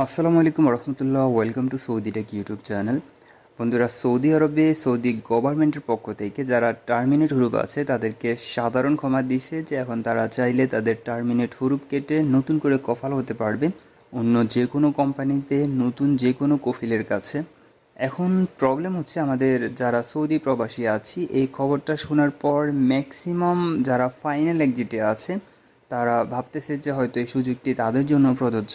আসসালামু আলাইকুম রহমতুল্লাহ, welcome to Saudi tech YouTube channel. বন্ধুরা, সৌদি আরবে সৌদি গভর্নমেন্টের পক্ষ থেকে যারা টার্মিনেট হুরুপ আছে, তাদেরকে সাধারণ ক্ষমা দিছে যে এখন তারা চাইলে তাদের টার্মিনেট হুরুপ কেটে নতুন করে কফাল হতে পারবে অন্য যে কোনো কোম্পানিতে, নতুন যে কোনো কফিলের কাছে। এখন প্রবলেম হচ্ছে আমাদের যারা সৌদি প্রবাসী আছি, এই খবরটা শোনার পর ম্যাক্সিমাম যারা ফাইনাল এক্সিটে আছে, তারা ভাবতেছে যে হয়তো এই সুযোগটি তাদের জন্য প্রযোজ্য।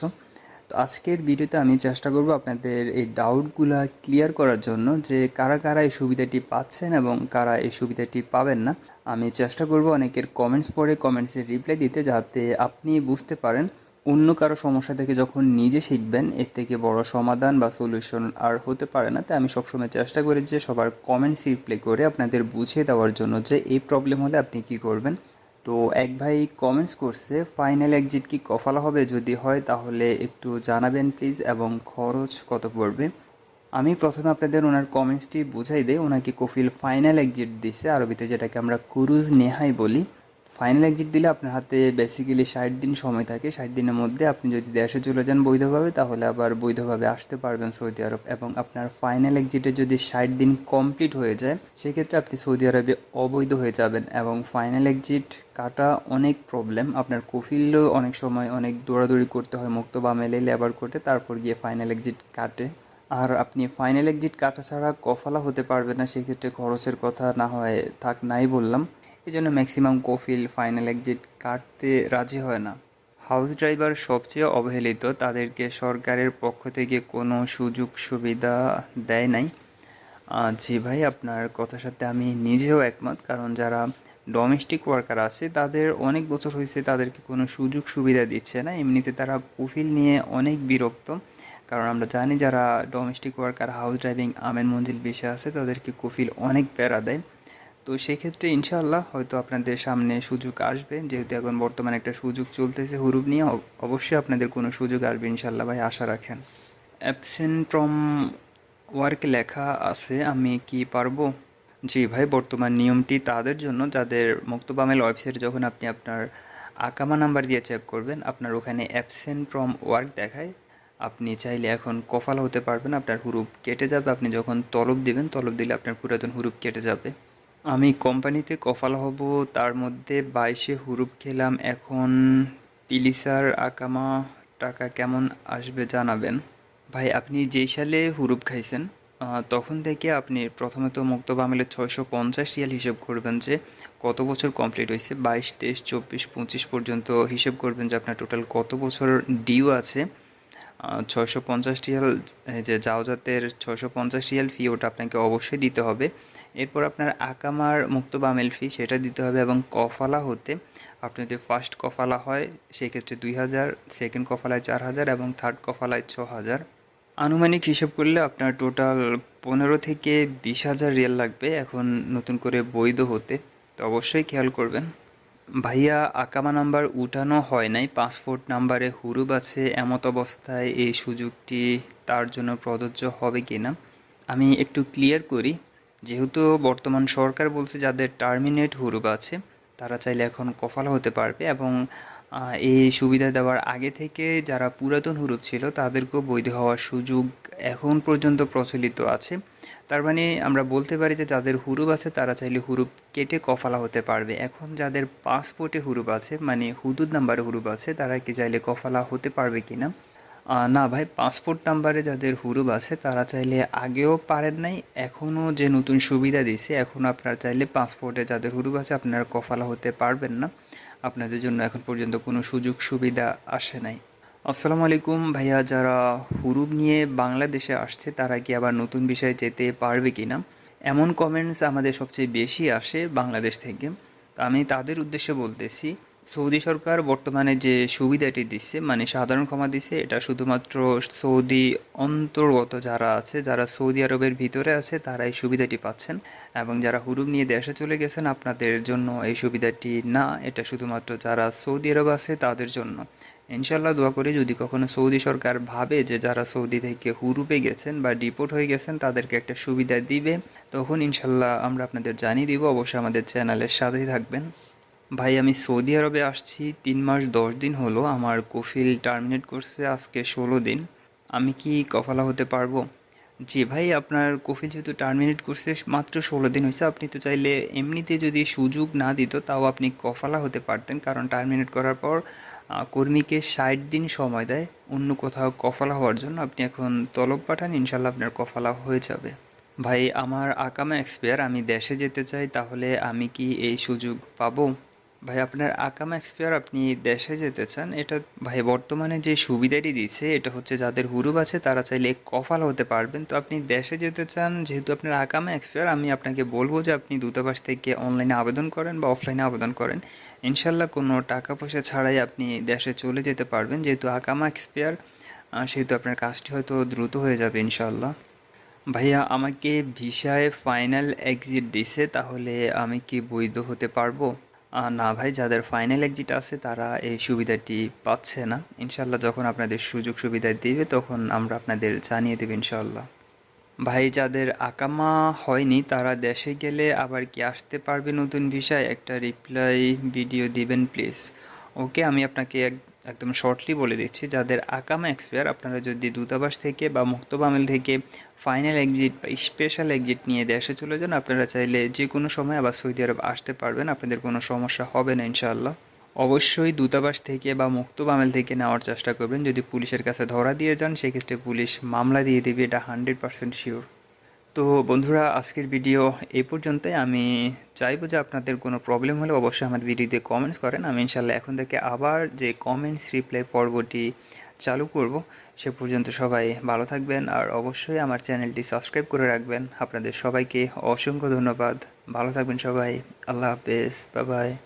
তো আজকের ভিডিওতে আমি চেষ্টা করব আপনাদের এই ডাউটগুলা ক্লিয়ার করার জন্য যে কারা কারা এই সুবিধাটি পাচ্ছেন এবং কারা এই সুবিধাটি পাবেন না। আমি চেষ্টা করব অনেকের কমেন্টস পড়ে কমেন্টসের রিপ্লাই দিতে যাতে আপনি বুঝতে পারেন অন্য কারও সমস্যা থেকে যখন নিজে শিখবেন, এর থেকে বড় সমাধান বা সলিউশন আর হতে পারে না। তাই আমি সবসময় চেষ্টা করি যে সবার কমেন্টস রিপ্লাই করে আপনাদের বুঝিয়ে দেওয়ার জন্য যে এই প্রবলেম হলে আপনি কি করবেন। তো এক ভাই কমেন্টস করছে ফাইনাল এক্সিট কি কফালা হবে? যদি হয়, তাহলে একটু জানাবেন প্লিজ এবং খরচ কত পড়বে? আমি প্রথমে আপনাদের ওনার কমেন্টসটি বুঝাই দিই। ওনাকে কফিল ফাইনাল এক্সিট দিছে, আরবিতে যেটাকে আমরা কুরুজ নেহাই বলি। ফাইনাল এক্সিট দিলে আপনার হাতে বেসিক্যালি ষাট দিন সময় থাকে। ষাট দিনের মধ্যে আপনি যদি দেশে চলে যান বৈধভাবে, তাহলে আবার বৈধভাবে আসতে পারবেন সৌদি আরব। এবং আপনার ফাইনাল এক্সিটে যদি ষাট দিন কমপ্লিট হয়ে যায়, সেক্ষেত্রে আপনি সৌদি আরবে অবৈধ হয়ে যাবেন। এবং ফাইনাল এক্সিট কাটা অনেক প্রবলেম আপনার কফিলও অনেক সময় অনেক দৌড়াদৌড়ি করতে হয়, মুক্ত বা মেলে লেবার করতে তারপর গিয়ে ফাইনাল এক্সিট কাটে। আর আপনি ফাইনাল এক্সিট কাটা ছাড়া কফালা হতে পারবেন না, সেক্ষেত্রে খরচের কথা না হয়, থাক নাই বললাম। এই জন্য ম্যাক্সিমাম কফিল ফাইনাল এক্সিট কাটতে রাজি হয় না। হাউস ড্রাইভার সবচেয়ে অবহেলিত, তাদেরকে সরকারের পক্ষ থেকে কোনো সুযোগ সুবিধা দেয় নাই। জি ভাই, আপনার কথার সাথে আমি নিজেও একমত, কারণ যারা ডোমেস্টিক ওয়ার্কার আছে, তাদের অনেক বছর হয়েছে তাদেরকে কোনো সুযোগ সুবিধা দিচ্ছে না। এমনিতে তারা কফিল নিয়ে অনেক বিরক্ত, কারণ আমরা জানি যারা ডোমেস্টিক ওয়ার্কার হাউস ড্রাইভিং আমেন মঞ্জিল বিষয় আছে, তাদেরকে কফিল অনেক প্যারা দেয়। তো সেক্ষেত্রে ইনশাল্লাহ হয়তো আপনাদের সামনে সুযোগ আসবে। যেহেতু এখন বর্তমানে একটা সুযোগ চলতেছে হুরুপ নিয়ে অবশ্যই আপনাদের কোনো সুযোগ আসবে ইনশাল্লাহ ভাই, আশা রাখেন। অ্যাবসেন্ট ফ্রম ওয়ার্ক লেখা আছে, আমি কি পারব? জি ভাই, বর্তমান নিয়মটি তাদের জন্য। যাদের মুক্তবামেল ওয়েবসাইটে যখন আপনি আপনার আকামা নাম্বার দিয়ে চেক করবেন, আপনার ওখানে অ্যাবসেন্ট ফ্রম ওয়ার্ক দেখায়। আপনি চাইলে এখন কফাল হতে পারবেন, আপনার হুরুপ কেটে যাবে। আপনি যখন তলব দিবেন, তলব দিলে আপনার পুরাতন হুরুপ কেটে যাবে। আমি কোম্পানিতে কফাল হব, তার মধ্যে বাইশে হুরুপ খেলাম, এখন পিলিসার আকামা টাকা কেমন আসবে জানাবেন? ভাই, আপনি যেই সালে হুরুপ খাইছেন তখন থেকে আপনি প্রথমে তো মুক্ত বামেলে ছয়শো পঞ্চাশ রিয়াল হিসেব করবেন যে কত বছর কমপ্লিট হয়েছে বাইশ, তেইশ, চব্বিশ, পঁচিশ পর্যন্ত হিসেব করবেন যে আপনার টোটাল কত বছর ডিউ আছে। ছয়শো পঞ্চাশ রিয়াল যে জাওজাতের ছয়শো পঞ্চাশ রিয়াল ফি ওটা আপনাকে অবশ্যই দিতে হবে। এরপর আপনার আকামার মুক্ত বামেল ফি সেটা দিতে হবে এবং কফালা হতে আপনি যদি ফার্স্ট কফালা হয়, সেক্ষেত্রে দুই হাজার সেকেন্ড কফালায় চার হাজার এবং থার্ড কফালায় ছ হাজার। আনুমানিক হিসেব করলে আপনার টোটাল পনেরো থেকে বিশ হাজার রিয়াল লাগবে এখন নতুন করে বৈধ হতে। তো অবশ্যই খেয়াল করবেন। ভাইয়া, আকামা নাম্বার উঠানো হয় নাই পাসপোর্ট নাম্বারে হুরুব আছে, এমত অবস্থায় এই সুযোগটি তার জন্য প্রযোজ্য হবে কি না আমি একটু ক্লিয়ার করি। যেহেতু বর্তমান সরকার বলছে যাদের টার্মিনেট হুরুব আছে, তারা চাইলে এখন কফালা হতে পারবে এবং এই সুবিধা দেওয়ার আগে থেকে যারা পুরাতন হুরুপ ছিল তাদেরকেও বৈধ হওয়ার সুযোগ এখন পর্যন্ত প্রচলিত আছে। তার মানে আমরা বলতে পারি যে যাদের হুরুপ আছে তারা চাইলে হুরুপ কেটে কফালা হতে পারবে। এখন যাদের পাসপোর্টে হুরুপ আছে মানে হুদুদ নাম্বারে হুরুপ আছে, তারা কি চাইলে কফালা হতে পারবে কি না না ভাই পাসপোর্ট নাম্বারে যাদের হুরুপ আছে, তারা চাইলে আগেও পারেন নাই এখনও যে নতুন সুবিধা দিছে এখন আপনারা চাইলে পাসপোর্টে যাদের হুরুপ আছে, আপনারা কফালা হতে পারবেন না। আপনাদের জন্য এখন পর্যন্ত কোনো সুযোগ সুবিধা আসে নাই। আসসালামু আলাইকুম ভাইয়া, যারা হুরুপ নিয়ে বাংলাদেশে আসছে, তারা কি আবার নতুন বিষয়ে যেতে পারবে কি না এমন কমেন্টস আমাদের সবচেয়ে বেশি আসে বাংলাদেশ থেকে। আমি তাদের উদ্দেশ্যে বলতেছি সৌদি সরকার বর্তমানে যে সুবিধাটি দিচ্ছে মানে সাধারণ ক্ষমা দিচ্ছে এটা শুধুমাত্র সৌদি অন্তর্গত যারা আছে, যারা সৌদি আরবের ভিতরে আছে তারা এই সুবিধাটি পাচ্ছেন। এবং যারা হুরুম নিয়ে দেশে চলে গেছেন, আপনাদের জন্য এই সুবিধাটি না, এটা শুধুমাত্র যারা সৌদি আরব আছে, তাদের জন্য। ইনশাল্লাহ দোয়া করি, যদি কখনো সৌদি সরকার ভাবে যে যারা সৌদি থেকে হুরুপে গেছেন বা ডিপোর্ট হয়ে গেছেন, তাদেরকে একটা সুবিধা দিবে, তখন ইনশাল্লাহ আমরা আপনাদের জানিয়ে দিব। অবশ্যই আমাদের চ্যানেলের সাথেই থাকবেন। ভাই, আমি সৌদি আরবে আসছি। তিন মাস, দশ দিন হলো আমার কফিল টার্মিনেট করছে আজকে ষোলো দিন। আমি কি কফালা হতে পারব? জি ভাই, আপনার কফিল যেহেতু টার্মিনেট করছে, মাত্র ষোলো দিন হয়েছে। আপনি তো চাইলে এমনিতে যদি সুযোগ না দিত, তাও আপনি কফালা হতে পারতেন। কারণ টার্মিনেট করার পর কর্মীকে ষাট দিন সময় দেয় অন্য কোথাও কফালা হওয়ার জন্য। আপনি এখন তলব পাঠান ইনশাল্লাহ আপনার কফালা হয়ে যাবে। ভাই, আমার আকামা এক্সপায়ার আমি দেশে যেতে চাই, তাহলে আমি কি এই সুযোগ পাবো? ভাই, আপনার আকাম এক্সপায়ার আপনি দেশে যেতে চান, এটা ভাই বর্তমানে যে সুবিধাটি দিচ্ছে, এটা হচ্ছে যাদের হুরুব আছে, তারা চাইলে কফাল হতে পারবেন। তো আপনি দেশে যেতে চান, যেহেতু আপনার আকামা এক্সপায়ার আমি আপনাকে বলব যে আপনি দূতাবাস থেকে অনলাইনে আবেদন করেন বা অফলাইনে আবেদন করেন। ইনশাল্লাহ কোনো টাকা পয়সা ছাড়াই আপনি দেশে চলে যেতে পারবেন, যেহেতু আকামা এক্সপায়ার সেহেতু আপনার কাজটি হয়তো দ্রুত হয়ে যাবে ইনশাল্লাহ ভাইয়া, আমাকে ভিসায় ফাইনাল এক্সিট দিছে, তাহলে আমি কি বৈধ হতে পারব? না ভাই, যাদের ফাইনাল এক্সিট আছে, তারা এই সুবিধাটি পাচ্ছে না। ইনশাল্লাহ যখন আপনাদের সুযোগ সুবিধা দিবে, তখন আমরা আপনাদের জানিয়ে দেব ইনশাল্লাহ ভাই, যাদের আকামা হয়নি, তারা দেশে গেলে আবার কি আসতে পারবে নতুন ভিসায় একটা রিপ্লাই ভিডিও দিবেন প্লিজ ওকে আমি আপনাকে এক- একদম শর্টলি বলে দিচ্ছি, যাদের আকামা এক্সপায়ার আপনারা যদি দূতাবাস থেকে বা মুক্তবামেল থেকে ফাইনাল এক্সিট বা স্পেশাল এক্সিট নিয়ে দেশে চলে যান, আপনারা চাইলে যে কোনো সময় আবার সৌদি আরব আসতে পারবেন, আপনাদের কোনো সমস্যা হবে না ইনশাআল্লাহ। অবশ্যই দূতাবাস থেকে বা মুক্তবামেল থেকে নেওয়ার চেষ্টা করবেন, যদি পুলিশের কাছে ধরা দিয়ে যান, সেক্ষেত্রে পুলিশ মামলা দিয়ে দেবে, এটা হান্ড্রেড পার্সেন্ট শিওর তো বন্ধুরা, আজকের ভিডিও এই পর্যন্তই। আমি চাইব যে আপনাদের কোনো প্রবলেম হলে অবশ্যই আমার ভিডিওতে কমেন্টস করেন। আমি ইনশাল্লাহ এখন থেকে আবার যে কমেন্টস রিপ্লাই পর্বটি চালু করব, সে পর্যন্ত সবাই ভালো থাকবেন। আর অবশ্যই আমার চ্যানেলটি সাবস্ক্রাইব করে রাখবেন। আপনাদের সবাইকে অসংখ্য ধন্যবাদ। ভালো থাকবেন সবাই। আল্লাহ হাফেজ। Bye bye